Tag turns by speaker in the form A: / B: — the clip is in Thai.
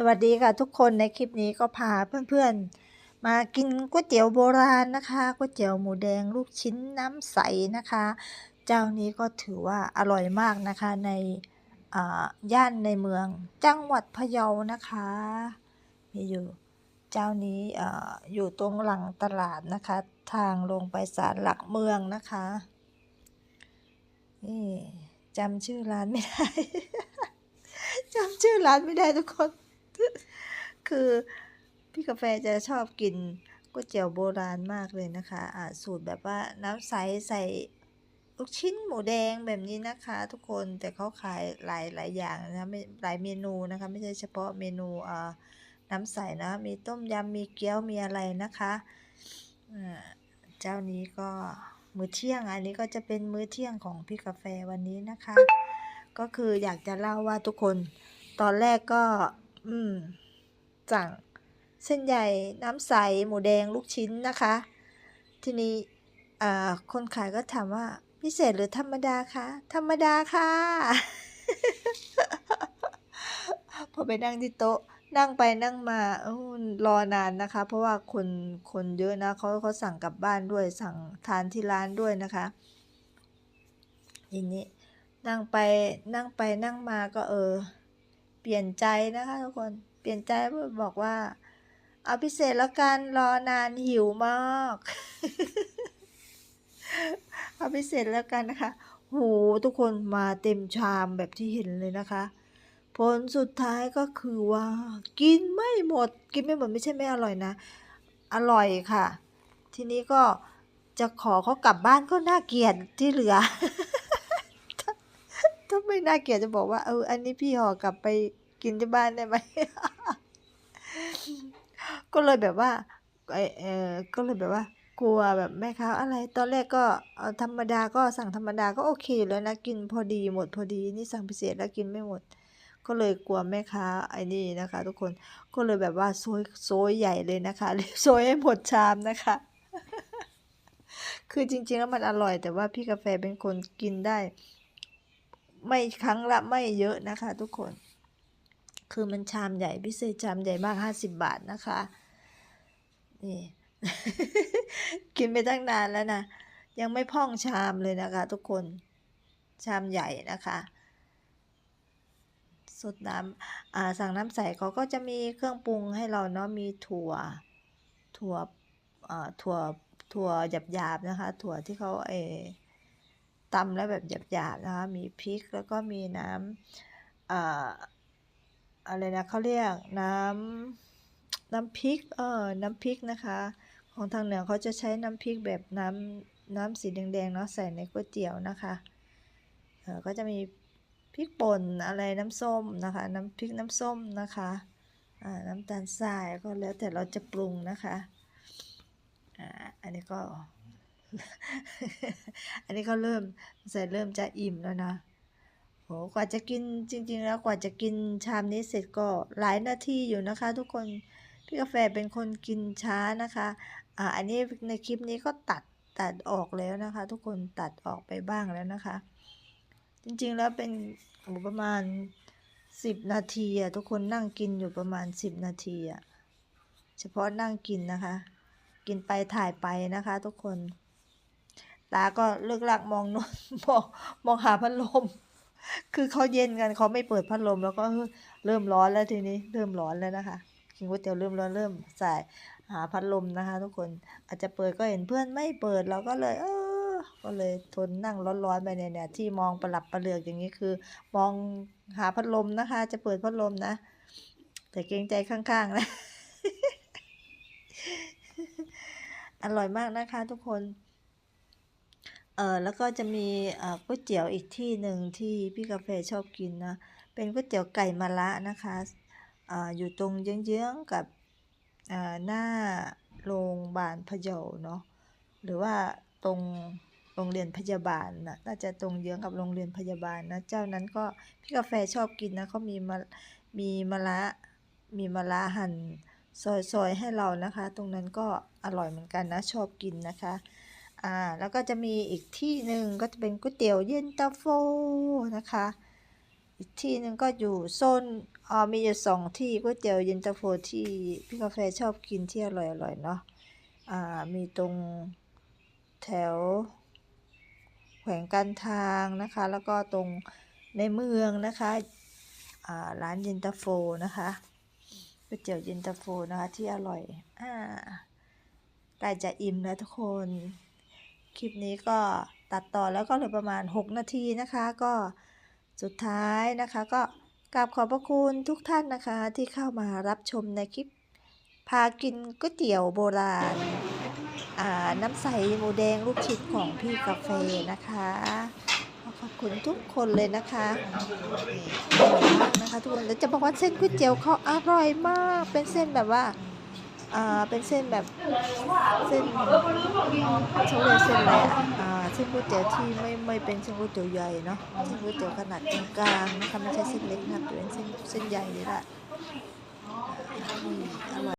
A: สวัสดีค่ะทุกคนในคลิปนี้ก็พาเพื่อนๆ มากินก๋วยเตี๋ยวโบราณนะคะก๋วยเตี๋ยวหมูแดงลูกชิ้นน้ำใสนะคะ เจ้านี้ก็ถือว่าอร่อยมากนะคะในย่านในเมืองจังหวัดพะเยานะคะ มีอยู่เจ้านี้ออยู่ตรงหลังตลาดนะคะ ทางลงไปศาลหลักเมืองนะคะนี่จำชื่อร้านไม่ได้จำชื่อร้านไม่ได้ทุกคน คือพี่กาแฟจะชอบกินก๋วยเตี๋ยวโบราณมากเลยนะคะอ่าสูตรแบบว่าน้ำใสใส่ลูกชิ้นหมูแดงแบบนี้นะคะ ทุกคนแต่เขาขายหลายหลายอย่างนะไม่หลายเมนูนะคะ ไม่ใช่เฉพาะเมนูอ่าน้ำใสนะมีต้มยำมีเกี๊ยวมีอะไรนะคะเจ้านี้ก็มื้อเที่ยงอันนี้ก็จะเป็นมื้อเที่ยงของพี่กาแฟวันนี้นะคะ ก็คืออยากจะเล่าว่าทุกคนตอนแรกก็ อืมสั่งเส้นใหญ่น้ำใส หมูแดงลูกชิ้นนะคะ ทีนี้คนขายก็ถามว่า พิเศษหรือธรรมดาคะ ธรรมดาค่ะ พอไปนั่งที่โต๊ะนั่งไปนั่งมาอรอนานนะคะ เพราะว่าคนคนเยอะนะเขาเขาสั่งกลับบ้านด้วยสั่งทานที่ร้านด้วยนะคะทีนี้นั่งไปนั่งไปนั่งมาก็เออ เปลี่ยนใจนะคะทุกคน เปลี่ยนใจบอกว่า เอาพิเศษแล้วกันรอนานหิวมาก เอาพิเศษแล้วกันนะคะโหทุกคนมาเต็มชามแบบที่เห็นเลยนะคะ ผลสุดท้ายก็คือว่า กินไม่หมด กินไม่หมดไม่ใช่ไม่อร่อยนะ อร่อยค่ะ ทีนี้ก็จะขอเขากลับบ้านก็น่าเกลียดที่เหลือ ไม่น่าเกลียดจะบอกว่าเอออันนี้พี่ห่อกลับไปกินที่บ้านได้ไหม ก็เลยแบบว่าเออก็เลยแบบว่า กลัวแบบแม่ค้าอะไร ตอนแรกก็ธรรมดาก็สั่งธรรมดาก็โอเคแล้วนะกินพอดีหมดพอดีนี่สั่งพิเศษแล้วกินไม่หมด ก็เลยกลัวแม่ค้าไอ้นี่นะคะ ทุกคนก็เลยแบบว่าโซยโซยใหญ่เลยนะคะเรียโซยให้หมดชามนะคะคือจริงๆแล้วมันอร่อยแต่ว่าพี่กาแฟเป็นคนกินได้ ไม่ครั้งละไม่เยอะนะคะทุกคน คือมันชามใหญ่พิเศษชามใหญ่มากห้าสิบบาทนะคะ นี่ กินไปตั้งนานแล้วนะ ยังไม่พ่องชามเลยนะคะทุกคน ชามใหญ่นะคะสดน้ำอ่าสั่งน้ำใสเขาก็จะมีเครื่องปรุงให้เราเนาะมีถั่ว ถั่วอ่าถั่วถั่วหยาบๆนะคะ ถั่วที่เขาเอ ตำแล้วแบบหยาบๆนะคะมีพริกแล้วก็มีน้ำอ่าอะไรนะเขาเรียกน้ำน้ำพริกเออน้ำพริกนะคะ ของทางเหนือเขาจะใช้น้ำพริกแบบน้ำน้ำสีแดงๆเนาะใส่ในก๋วยเตี๋ยวนะคะเออก็จะมีพริกป่นอะไรน้ำส้มนะคะน้ำพริกน้ำส้มนะคะอ่าน้ำตาลทรายก็แล้วแต่เราจะปรุงนะคะอ่าอันนี้ก็ อันนี้ก็เริ่มใส่เริ่มจะอิ่มแล้วนะโหกว่าจะกินจริง ๆ แล้วกว่าจะกินชามนี้เสร็จก็หลายนาทีอยู่นะคะ ทุกคนพี่กาแฟเป็นคนกินช้านะคะอ่าอันนี้ในคลิปนี้ก็ตัดตัดออกแล้วนะคะ ทุกคนตัดออกไปบ้างแล้วนะคะ จริงๆแล้วเป็นประมาณสิบนาทีอะทุกคนนั่งกินอยู่ประมาณสิบนาทีอะเฉพาะนั่งกินนะคะ กินไปถ่ายไปนะคะ ทุกคน ตาก็เลิกลักมองโนนมองมองหาพัดลม คือเขาเย็นกันเขาไม่เปิดพัดลม แล้วก็เออเริ่มร้อนแล้วทีนี้เริ่มร้อนแล้วนะคะกินก๋วยเตี๋ยวเริ่มร้อนเริ่มใส่หาพัดลมนะคะ ทุกคนอาจจะเปิดก็เห็นเพื่อนไม่เปิดเราก็เลย เออ ก็เลยทนนั่งร้อนๆไปเนี่ยเนี่ยที่มองประหลับประเหลือกอย่างนี้คือ มองหาพัดลมนะคะ จะเปิดพัดลมนะ แต่เกรงใจข้างๆนะอร่อยมากนะคะ ทุกคน เออแล้วก็จะมีก๋วยเตี๋ยวอีกที่หนึ่งที่พี่กาแฟชอบกินนะ เป็นก๋วยเตี๋ยวไก่มะระนะคะออยู่ตรงเยื้องๆกับหน้าโรงพยาบาลพะเยาเนาะหรือว่าตรงโรงเรียนพยาบาลนะน่าจะตรงเยื้องกับโรงเรียนพยาบาลนะเจ้านั้นก็พี่กาแฟชอบกินนะเขามีมะมีมะระมีมะระหั่นซอยๆให้เรานะคะ ตรงนั้นก็อร่อยเหมือนกันนะชอบกินนะคะ อ่าแล้วก็จะมีอีกที่หนึ่งก็จะเป็นก๋วยเตี๋ยวเย็นตาโฟนะคะ อีกที่หนึ่งก็อยู่โซนอ๋อมีอยู่สองที่ก๋วยเตี๋ยวเย็นตาโฟที่พี่กาแฟชอบกินที่อร่อยๆเนาะอ่ามีตรงแถวแขวงการทางนะคะ แล้วก็ตรงในเมืองนะคะอ่าร้านเย็นตาโฟนะคะก๋วยเตี๋ยวเย็นตาโฟนะคะที่อร่อยอ่าใกล้จะอิ่มแล้วทุกคน คลิปนี้ก็ตัดต่อแล้วก็เหลือประมาณ 6 นาทีนะคะ ก็สุดท้ายนะคะ ก็กราบขอบพระคุณทุกท่านนะคะ ที่เข้ามารับชมในคลิป พากินก๋วยเตี๋ยวโบราณอ่าน้ำใสหมูแดงลูกชิ้นของพี่กาแฟนะคะขอบคุณทุกคนเลยนะคะนี่อร่อยมากนะคะทุกคนแล้วจะบอกว่าเส้นก๋วยเตี๋ยวเขาอร่อยมาก เป็นเส้นแบบว่า เป็นเส้นแบบเส้นชงเรียเส้นอะไรอะเส้นก๋วยเตี๋ยวที่ไม่ไม่เป็นเส้นก๋วยเตี๋ยวใหญ่เนาะเส้นก๋วยเตี๋ยวขนาดกลางนะคะไม่ใช่เส้นเล็กนะเป็นเส้นเส้นใหญ่เลยละอร่อย